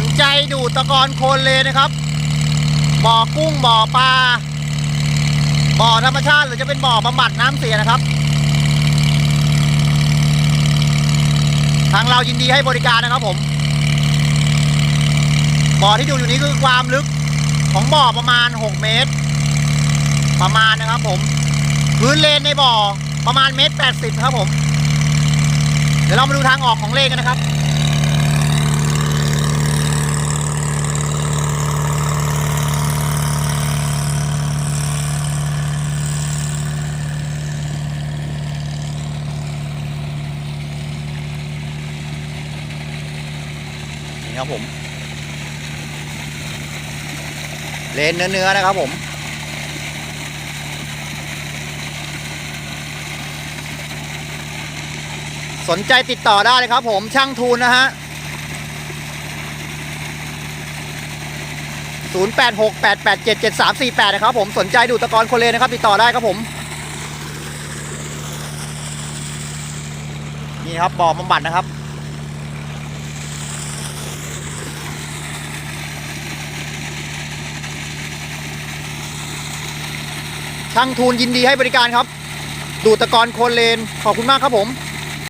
นใจดูตะกอนโคลนเลนะครับ บ่อกุ้งบ่อปลา บ่อธรรมชาติหรือจะเป็นบ่อบำบัดน้ำเสียนะครับ ทางเรายินดีให้บริการนะครับผม บ่อที่ดูอยู่นี้คือความลึกของบ่อประมาณ 6 เมตร ประมาณนะครับผม พื้นเลนในบ่อประมาณเมตรแปดสิบครับผม เดี๋ยวเรามาดูทางออกของเลนกันนะครับ นี่ครับผม เลนเนื้อๆนะครับผมสนใจติดต่อได้เลยครับผมช่างทูนนะฮะ 0868877348 นะครับผมสนใจดูตะกอนโคเลนนะครับ ติดต่อได้ครับผม นี่ครับบ่อบำบัดนะครับ ช่างทูนยินดีให้บริการครับ ดูดตะกอนโคเลน ขอบคุณมากครับผม